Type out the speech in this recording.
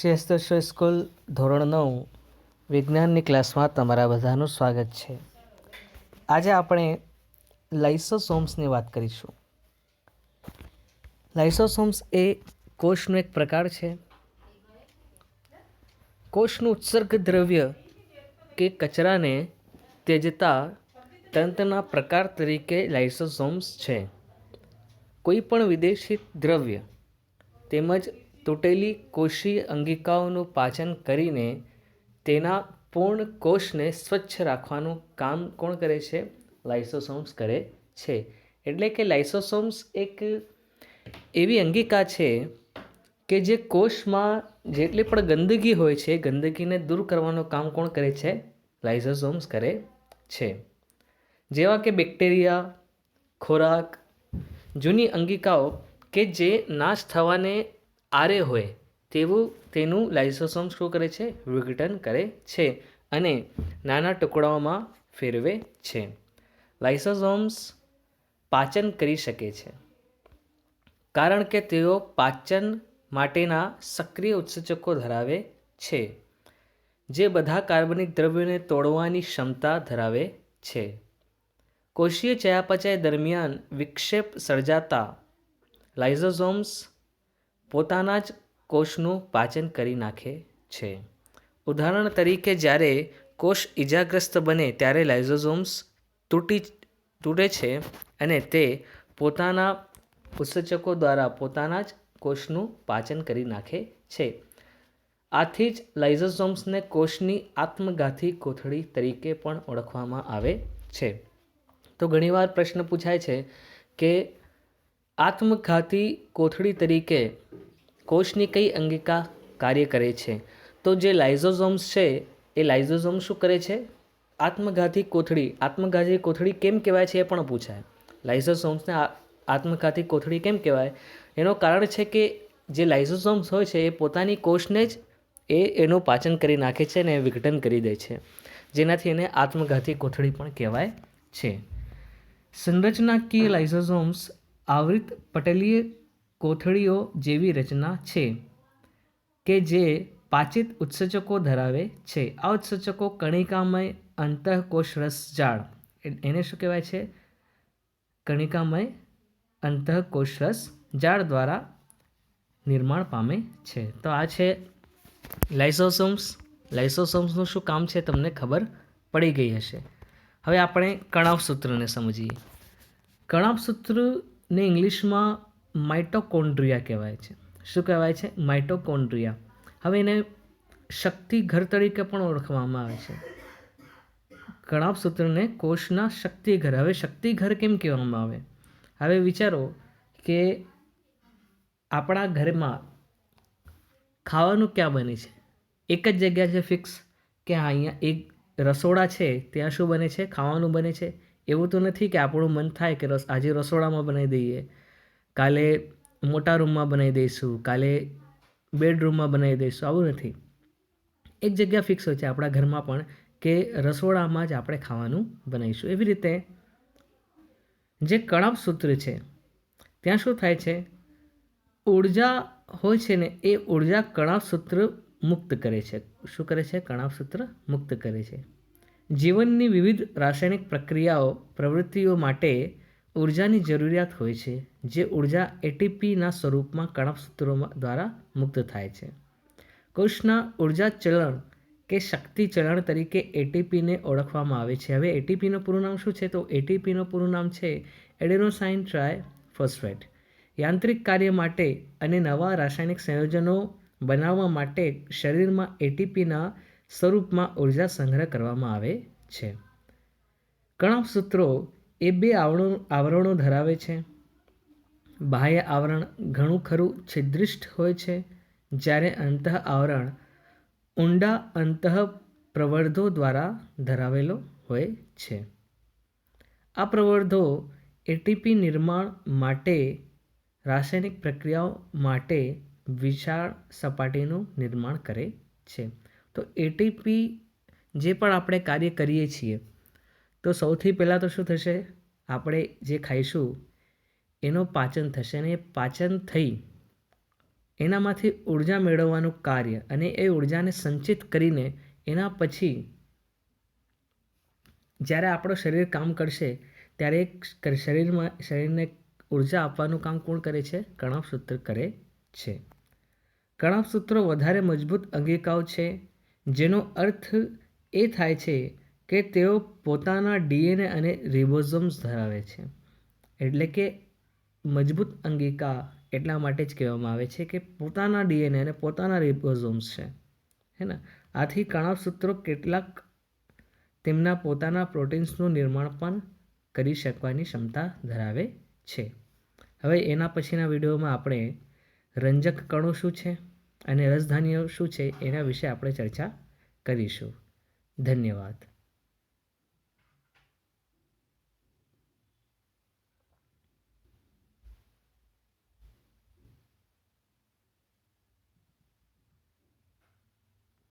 શ્રેષ્ઠ સ્કૂલ ધોરણ નવ, વિજ્ઞાનની ક્લાસમાં તમારા બધાનું સ્વાગત છે. આજે આપણે લાઇસોસોમ્સની વાત કરીશું. લાઇસોસોમ્સ એ કોષનો એક પ્રકાર છે. કોષનું ઉત્સર્ગ દ્રવ્ય કે કચરાને તેજતા તંત્રના પ્રકાર તરીકે લાઇસોસોમ્સ છે. કોઈ પણ વિદેશી દ્રવ્ય તેમજ તૂટેલી કોષીય અંગિકાઓનું પાચન કરીને તેના પૂર્ણ કોષને સ્વચ્છ રાખવાનું કામ કોણ કરે છે? લાઇસોસોમ્સ કરે છે. એટલે કે લાઇસોસોમ્સ એક એવી અંગિકા છે કે જે કોષમાં જેટલી પણ ગંદકી હોય છે ગંદકીને દૂર કરવાનું કામ કોણ કરે છે? લાઇસોસોમ્સ કરે છે. જેવા કે બેક્ટેરિયા, ખોરાક, જૂની અંગિકાઓ કે જે નાશ થવાને આરે હોય તેવું તેનું લાઇસોસોમ શું કરે છે? વિઘટન કરે છે અને નાના ટુકડાઓમાં ફેરવે છે. લાઇસોસોમ્સ પાચન કરી શકે છે. કારણ કે તેઓ પાચન માટેના સક્રિય ઉત્સેચકો ધરાવે છે, જે બધા કાર્બનિક દ્રવ્યોને તોડવાની ક્ષમતા ધરાવે છે. કોષીય ચયાપચય દરમિયાન વિક્ષેપ સર્જાતા લાઇઝોઝોમ્સ પોતાના જ કોષનું પાચન કરી નાખે છે. ઉદાહરણ તરીકે, જ્યારે કોષ ઈજાગ્રસ્ત બને ત્યારે લાઇઝોઝોમ્સ તૂટી તૂટે છે અને તે પોતાના ઉત્સેચકો દ્વારા પોતાના જ કોષનું પાચન કરી નાખે છે. આથી જ લાઇઝોઝોમ્સને કોષની આત્મઘાતી કોથળી તરીકે પણ ઓળખવામાં આવે છે. તો ઘણીવાર પ્રશ્ન પૂછાય છે કે, આત્મઘાતી કોથળી તરીકે કોષની કઈ અંગિકા કાર્ય કરે છે? તો જે લાઇઝોઝોમ્સ છે, એ લાઇઝોઝોમ શું કરે છે? આત્મઘાતી કોથળી. આત્મઘાતી કોથળી કેમ કહેવાય છે એ પણ પૂછાય. લાઇઝોઝોમ્સને આત્મઘાતી કોથળી કેમ કહેવાય? એનું કારણ છે કે જે લાઇઝોઝોમ્સ હોય છે, એ પોતાની કોષને જ એ એનું પાચન કરી નાખે છે અને વિઘટન કરી દે છે. જેનાથી એને આત્મઘાતી કોથળી પણ કહેવાય છે. સંરચનાકીય લાઇઝોઝોમ્સ આવૃત પટલીય કોથળીઓ જેવી રચના છે કે જે પાચિત ઉત્સેચકો ધરાવે છે. આ ઉત્સેચકો કણિકામય અંતઃકોષરસ જાળ, એને શું કહેવાય છે? કણિકામય અંતઃકોષરસ જાળ દ્વારા નિર્માણ પામે છે. તો આ છે લાઇસોસોમ્સ. લાઇસોસોમ્સનું શું કામ છે તમને ખબર પડી ગઈ હશે. હવે આપણે કણાવસૂત્રને સમજીએ. કણાવસૂત્રને ઇંગ્લિશમાં માઇટોકોન્ડ્રિયા કહેવાય છે. શું કહેવાય છે? માઇટોકોન્ડ્રિયા. હવે એને શક્તિ ઘર તરીકે પણ ઓળખવામાં આવે છે. કણાવ સૂત્રને કોષના શક્તિઘર હવે શક્તિઘર કેમ કહેવામાં આવે? હવે વિચારો કે આપણા ઘરમાં ખાવાનું ક્યાં બને છે? એક જ જગ્યા છે ફિક્સ કે હા, અહીંયા એક રસોડા છે, ત્યાં શું બને છે? ખાવાનું બને છે? એવું તો નથી કે આપણું મન થાય કે રસ, આજે રસોડામાં બનાવી દઈએ. કાલે મોટા રૂમમાં બનાવી દઈશું, કાલે બેડરૂમમાં બનાવી દઈશું, આવું નથી. એક જગ્યા ફિક્સ હોય છે આપણા ઘરમાં પણ કે રસોડામાં જ આપણે ખાવાનું બનાવીશું. એવી રીતે જે કણાપ સૂત્ર છે, ત્યાં શું થાય છે? ઊર્જા હોય છે ને એ ઊર્જા કણાપ સૂત્ર મુક્ત કરે છે. શું કરે છે? કણાપ સૂત્ર મુક્ત કરે છે. જીવનની વિવિધ રાસાયણિક પ્રક્રિયાઓ, પ્રવૃત્તિઓ માટે ઉર્જાની જરૂરિયાત હોય છે, જે ઊર્જા એટીપીના સ્વરૂપમાં કણપ સૂત્રો દ્વારા મુક્ત થાય છે. કોષના ઊર્જા ચલણ કે શક્તિ ચલણ તરીકે એટીપીને ઓળખવામાં આવે છે. હવે એટીપીનું પૂરું નામ શું છે? તો એટીપીનું પૂરું નામ છે એડેનોસાઇન ટ્રાય ફોસ્ફેટ યાંત્રિક કાર્ય માટે અને નવા રાસાયણિક સંયોજનો બનાવવા માટે શરીરમાં એટીપીના સ્વરૂપમાં ઊર્જા સંગ્રહ કરવામાં આવે છે. કણાપ સૂત્રો એ બે આવરણો આવરણો ધરાવે છે. બાહ્ય આવરણ ઘણું ખરું છિદ્રિષ્ટ હોય છે, જ્યારે અંતઃ આવરણ ઊંડા અંતઃ પ્રવર્ધો દ્વારા ધરાવેલો હોય છે. આ પ્રવર્ધો એટીપી નિર્માણ માટે, રાસાયણિક પ્રક્રિયાઓ માટે વિશાળ સપાટીનું નિર્માણ કરે છે. તો એટીપી જે પણ આપણે કાર્ય કરીએ છીએ તો સૌથી પહેલાં તો શું થશે? આપણે જે ખાઈશું, એનું પાચન થશે અને એ પાચન થઈ એનામાંથી ઊર્જા મેળવવાનું કાર્ય અને એ ઉર્જાને સંચિત કરીને એના પછી જ્યારે આપણું શરીર કામ કરશે, ત્યારે શરીરમાં, શરીરને ઊર્જા આપવાનું કામ કોણ કરે છે? કણાભસૂત્ર કરે છે. કણાભસૂત્રો વધારે મજબૂત અંગિકાઓ છે, જેનો અર્થ એ થાય છે કે તેઓ પોતાના ડીએનએ અને રિબોઝોમ્સ ધરાવે છે. એટલે કે મજબૂત અંગિકા એટલા માટે જ કહેવામાં આવે છે કે પોતાના ડીએનએ અને પોતાના રિબોઝોમ્સ છે. હે ને? આથી કણાભસૂત્રો કેટલાક તેમના પોતાના પ્રોટીન્સનું નિર્માણ પણ કરી શકવાની ક્ષમતા ધરાવે છે. હવે એના પછીના વિડીયોમાં આપણે રંજક કણો શું છે અને રસધાનીઓ શું છે એના વિશે આપણે ચર્ચા કરીશું. ધન્યવાદ.